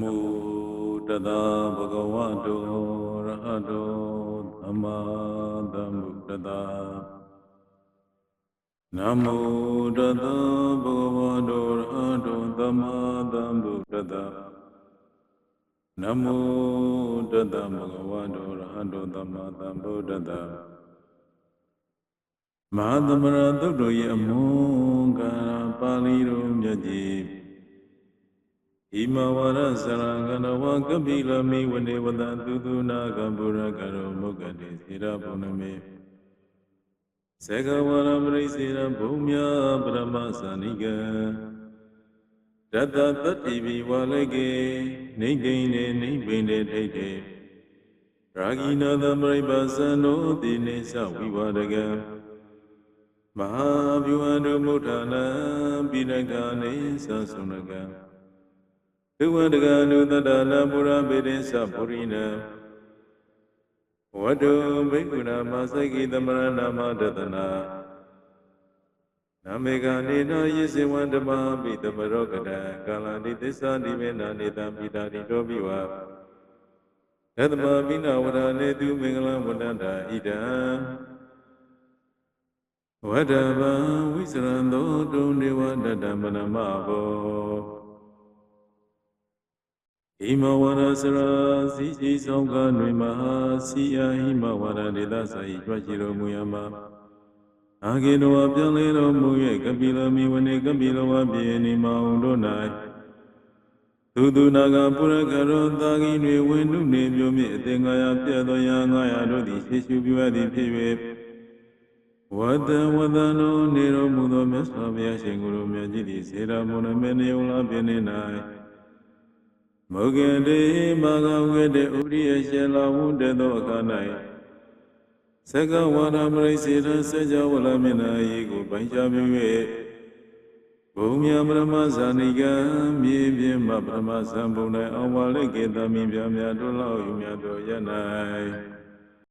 မုတတဗုဒ္ဓဝတ္တောရဟတောသမ္မာသမ္ဗုဒ္ဓတ္တနမုတတဗုဒ္ဓဝတ္တောရဟတောသမ္မာသမ္ဗုဒ္ဓတ္တနမုတတဗုဒ္ဓဝတ္တောရဟတောသမ္မာသမ္ဗုဒ္ဓတ္တမဟာသမရသုတ်တော်ရဲ့အမွန်ကာပါဠိတော်မြတ်ကြီး ဣမဝရစရံကနဝကပိလမိဝနေဝတံသူသူနာကံပုရကရောမုက္ကတိစေရပုဏ္ဏမေစေကဝရပရိစေရဘုံမြပရမသဏိကံတတတတ္တိဘိဝလေကေနေကိနေနေဘိနေထိတ်တေရာဂိနာသမရိပသံနောတိနေသဝိဝရကံမဟာဗျူဟတုမုဋ္ဌာနံပိဏကာနေသသုဏကံ ဒုဝတကနုတတနာပုရပေတိသပုရိနံဝတ္တုဘိက္ခုနာမသကိသမရနာမတတနာနမေကနေနောယေစေဝံဓမ္မပိသမရောကတံကာလတိသစ္စာတိမေနာနေတံပိတာတိတောပိဝါရတမပိနာဝရနေတုမင်္ဂလဝန္တန္တာဣဒံဝဒဗံဝိစရံသောတုံနေဝတတံမနမဘော ဣမဝရစရာစီစီဆောင်ကနှွေမဟာစီယာဣမဝရဒေသစာဤကြွရှိတော်မူရမှာအာဂေနောဝပြန်လေတော်မူ၍ကပိလမိဝနေကပိလဝပြေနေမအောင်တို့၌သူသူနာကပုရကရောသာဂိနှွေဝင်းနုနေမျိုးမြင့်အသင်္ကာယပြည့်သောရာငါရတို့သည်ရှေရှုပြုအပ်သည်ဖြစ်၍ဝတ္တဝတ္တနောနေတော်မူသောမြတ်စွာဘုရားရှင်ကိုယ်တော်မြတ်ကြီးသည်စေရမုန်မေနေုံလာပြင်းနေ၌ မုဂေတေမာဂဝေတေဥရိယရှေလာဝုတေသောအခါ၌သက္ကဝါဒမရိစေတစေကြဝလမျက်နာဤကိုပိုင်ချပြု၍ဘုံမြပရမဇာနိကံမြေပြင်းမပရမဇံဘုံ၌အောင်ပါလေကေတမိပြမြတ်တို့လောက်ယူမြတ်တို့ရ၌